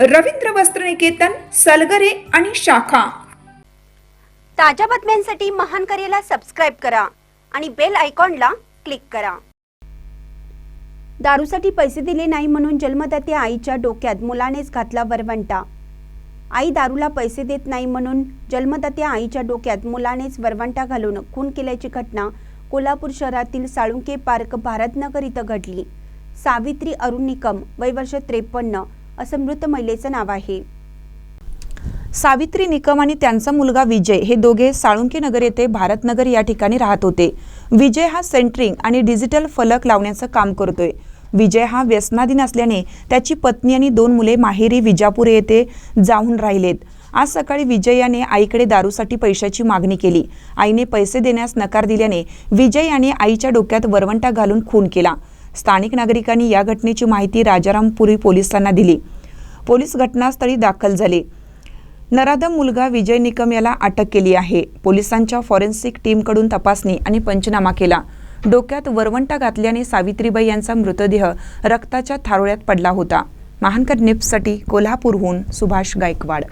रवींद्र वस्त्रनिकेतन सलगरे आणि शाखा. ताज्या बातम्यांसाठी महान करेला सबस्क्राईब करा आणि बेल आयकॉनला क्लिक करा. दारूसाठी पैसे दिले नाही म्हणून जन्मदात्या आईच्या डोक्यात मुलानेच घातला वरवंटा. आई दारूला पैसे देत नाही म्हणून जन्मदात्या आईच्या डोक्यात मुलानेच वरवंटा घालून खून केल्याची घटना कोल्हापूर शहरातील साळुंके पार्क भारतनगर इथं घडली. सावित्री अरुण निकम वय वर्ष त्रेपन्न असं मृत महिलेचं नाव आहे. सावित्री निकम आणि त्यांचा मुलगा विजय हे दोघे साळुंकी नगर येथे भारतनगर या ठिकाणी राहत होते. विजय हा सेंटरिंग आणि डिजिटल फलक लावण्याचं काम करतोय. विजय हा व्यसनाधीन असल्याने त्याची पत्नी आणि दोन मुले माहेरी विजापूर येथे जाऊन राहिलेत. आज सकाळी विजय याने आईकडे दारूसाठी पैशाची मागणी केली. आईने पैसे देण्यास नकार दिल्याने विजय याने आईच्या डोक्यात वरवंटा घालून खून केला. स्थानिक नागरिकांनी या घटनेची माहिती राजारामपुरी पोलिसांना दिली. पोलीस घटनास्थळी दाखल झाले. नराधम मुलगा विजय निकम याला अटक केली आहे. पोलिसांच्या फॉरेन्सिक टीमकडून तपासणी आणि पंचनामा केला. डोक्यात वरवंटा घातल्याने सावित्रीबाई यांचा मृतदेह रक्ताच्या थारोळ्यात पडला होता. महानकर निप्ससाठी कोल्हापूरहून सुभाष गायकवाड.